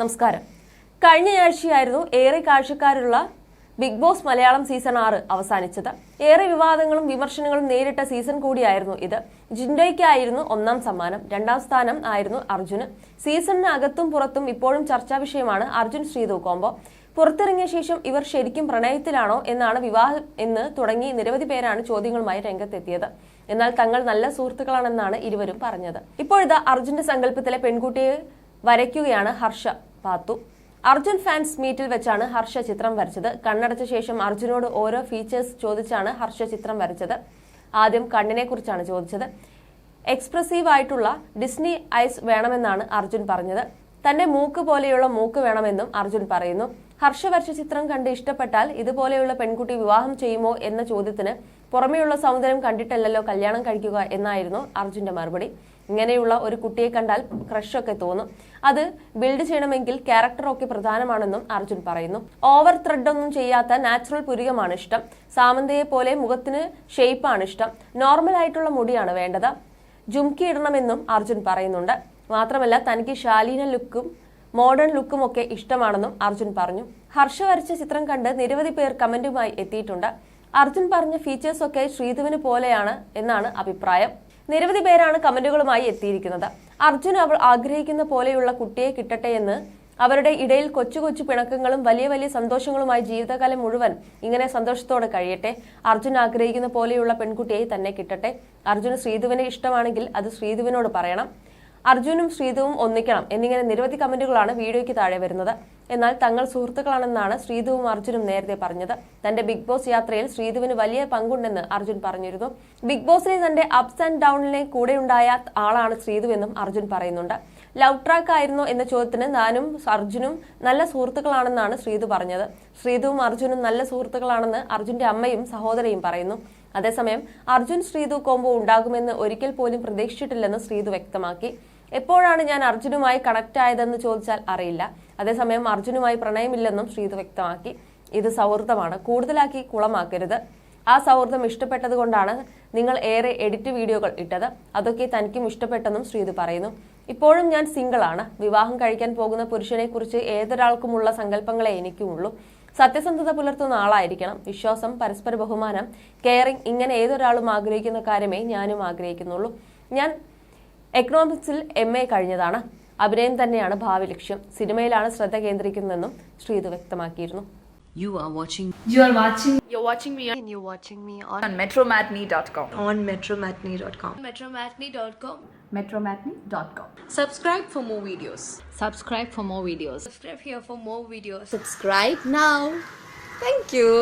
നമസ്കാരം. കഴിഞ്ഞയാഴ്ചയായിരുന്നു ഏറെ കാഴ്ചക്കാരുള്ള ബിഗ് ബോസ് മലയാളം സീസൺ ആറ് അവസാനിച്ചത്. ഏറെ വിവാദങ്ങളും വിമർശനങ്ങളും നേരിട്ട സീസൺ കൂടിയായിരുന്നു ഇത്. ജിൻഡോയ്ക്കായിരുന്നു ഒന്നാം സമ്മാനം രണ്ടാം സ്ഥാനം ആയിരുന്നു അർജുന്. സീസണിന് അകത്തും പുറത്തും ഇപ്പോഴും ചർച്ചാ വിഷയമാണ് അർജുൻ ശ്രീതു കോംബോ. പുറത്തിറങ്ങിയ ശേഷം ഇവർ ശരിക്കും പ്രണയത്തിലാണോ എന്നാണ് വിവാഹം എന്ന് തുടങ്ങി നിരവധി പേരാണ് ചോദ്യങ്ങളുമായി രംഗത്തെത്തിയത്. എന്നാൽ തങ്ങൾ നല്ല സുഹൃത്തുക്കളാണെന്നാണ് ഇരുവരും പറഞ്ഞത്. ഇപ്പോഴിതാ അർജുന്റെ സങ്കല്പത്തിലെ പെൺകുട്ടിയെ വരയ്ക്കുകയാണ് ഹർഷ. പാത്തു അർജുൻ ഫാൻസ് മീറ്റിൽ വെച്ചാണ് ഹർഷ ചിത്രം വരച്ചത്. കണ്ണടച്ച ശേഷം അർജുനോട് ഓരോ ഫീച്ചേഴ്സ് ചോദിച്ചാണ് ഹർഷ ചിത്രം വരച്ചത്. ആദ്യം കണ്ണിനെ കുറിച്ചാണ് ചോദിച്ചത്. എക്സ്പ്രസീവ് ആയിട്ടുള്ള ഡിസ്നി ഐസ് വേണമെന്നാണ് അർജുൻ പറഞ്ഞത്. തന്റെ മൂക്ക് പോലെയുള്ള മൂക്ക് വേണമെന്നും അർജുൻ പറയുന്നു. ഹർഷവർഷ ചിത്രം കണ്ട് ഇഷ്ടപ്പെട്ടാൽ ഇതുപോലെയുള്ള പെൺകുട്ടി വിവാഹം ചെയ്യുമോ എന്ന ചോദ്യത്തിന് പുറമെയുള്ള സൗന്ദര്യം കണ്ടിട്ടല്ലല്ലോ കല്യാണം കഴിക്കുക എന്നായിരുന്നു അർജുന്റെ മറുപടി. ഇങ്ങനെയുള്ള ഒരു കുട്ടിയെ കണ്ടാൽ ക്രഷൊക്കെ തോന്നും. അത് ബിൽഡ് ചെയ്യണമെങ്കിൽ ക്യാരക്ടറൊക്കെ പ്രധാനമാണെന്നും അർജുൻ പറയുന്നു. ഓവർ ത്രെഡ് ഒന്നും ചെയ്യാത്ത നാച്ചുറൽ പുരികമാണ് ഇഷ്ടം. സാമന്തയെ പോലെ മുഖത്തിന് ഷേപ്പാണ് ഇഷ്ടം. നോർമൽ ആയിട്ടുള്ള മുടിയാണ് വേണ്ടത്. ജുംക്കി ഇടണമെന്നും അർജുൻ പറയുന്നുണ്ട്. മാത്രമല്ല തനിക്ക് ശാലീന ലുക്കും മോഡേൺ ലുക്കും ഒക്കെ ഇഷ്ടമാണെന്നും അർജുൻ പറഞ്ഞു. ഹർഷ വരച്ച ചിത്രം കണ്ട് നിരവധി പേർ കമന്റുമായി എത്തിയിട്ടുണ്ട്. അർജുൻ പറഞ്ഞ ഫീച്ചേഴ്സ് ഒക്കെ ശ്രീധുവിന് പോലെയാണ് എന്നാണ് അഭിപ്രായം. നിരവധി പേരാണ് കമന്റുകളുമായി എത്തിയിരിക്കുന്നത്. അർജുൻ അവൾ ആഗ്രഹിക്കുന്ന പോലെയുള്ള കുട്ടിയെ കിട്ടട്ടെ എന്ന് അവരുടെ ഇടയിൽ കൊച്ചു കൊച്ചു പിണക്കങ്ങളും വലിയ വലിയ സന്തോഷങ്ങളുമായി ജീവിതകാലം മുഴുവൻ ഇങ്ങനെ സന്തോഷത്തോടെ കഴിയട്ടെ. അർജുൻ ആഗ്രഹിക്കുന്ന പോലെയുള്ള പെൺകുട്ടിയെ തന്നെ കിട്ടട്ടെ. അർജുന് ശ്രീധുവിനെ ഇഷ്ടമാണെങ്കിൽ അത് ശ്രീധുവിനോട് പറയണം. അർജുനും ശ്രീധുവും ഒന്നിക്കണം എന്നിങ്ങനെ നിരവധി കമന്റുകളാണ് വീഡിയോയ്ക്ക് താഴെ വരുന്നത്. എന്നാൽ തങ്ങൾ സുഹൃത്തുക്കളാണെന്നാണ് ശ്രീധുവും അർജുനും നേരത്തെ പറഞ്ഞത്. തന്റെ ബിഗ് ബോസ് യാത്രയിൽ ശ്രീധുവിന് വലിയ പങ്കുണ്ടെന്ന് അർജുൻ പറഞ്ഞിരുന്നു. ബിഗ് ബോസിലെ തന്റെ അപ്സ് ആൻഡ് ഡൗണിലെ കൂടെയുണ്ടായ ആളാണ് ശ്രീധുവെന്നും അർജുൻ പറയുന്നുണ്ട്. ലവ് ട്രാക്ക് ആയിരുന്നോ എന്ന ചോദ്യത്തിന് ഞാനും അർജുനും നല്ല സുഹൃത്തുക്കളാണെന്നാണ് ശ്രീധു പറഞ്ഞത്. ശ്രീധുവും അർജുനും നല്ല സുഹൃത്തുക്കളാണെന്ന് അർജുന്റെ അമ്മയും സഹോദരയും പറയുന്നു. അതേസമയം അർജുൻ ശ്രീധു കോംബോ ഉണ്ടാകുമെന്ന് ഒരിക്കൽ പോലും പ്രതീക്ഷിച്ചിട്ടില്ലെന്ന് ശ്രീധു വ്യക്തമാക്കി. എപ്പോഴാണ് ഞാൻ അർജുനുമായി കണക്ട് ആയതെന്ന് ചോദിച്ചാൽ അറിയില്ല. അതേസമയം അർജുനുമായി പ്രണയമില്ലെന്നും ശ്രീത് വ്യക്തമാക്കി. ഇത് സൗഹൃദമാണ്. കൂടുതലാക്കി കുളമാക്കരുത്. ആ സൗഹൃദം ഇഷ്ടപ്പെട്ടത് കൊണ്ടാണ് നിങ്ങൾ ഏറെ എഡിറ്റ് വീഡിയോകൾ ഇട്ടത്. അതൊക്കെ തനിക്കും ഇഷ്ടപ്പെട്ടെന്നും ശ്രീത് പറയുന്നു. ഇപ്പോഴും ഞാൻ സിംഗിളാണ് വിവാഹം കഴിക്കാൻ പോകുന്ന പുരുഷനെ കുറിച്ച് ഏതൊരാൾക്കുമുള്ള സങ്കല്പങ്ങളെ എനിക്കുമുള്ളൂ. സത്യസന്ധത പുലർത്തുന്ന ആളായിരിക്കണം. വിശ്വാസം പരസ്പര ബഹുമാനം കെയറിംഗ് ഇങ്ങനെ ഏതൊരാളും ആഗ്രഹിക്കുന്ന കാര്യമേ ഞാനും ആഗ്രഹിക്കുന്നുള്ളൂ. ഞാൻ എക്കണോമിക്സിൽ എം എ കഴിഞ്ഞതാണ് അഭിനയം തന്നെയാണ് ഭാവി ലക്ഷ്യം സിനിമയിലാണ് ശ്രദ്ധ കേന്ദ്രീകരിക്കുന്നതെന്നും ശ്രീതു വ്യക്തമാക്കിയിരുന്നു You are watching You are watching You're watching me and you're watching me on, on metromatney.com. on metromatney.com. metromatney.com. Metromatney.com. Subscribe for more videos. subscribe for more videos Subscribe here for more videos. Subscribe now. Thank you.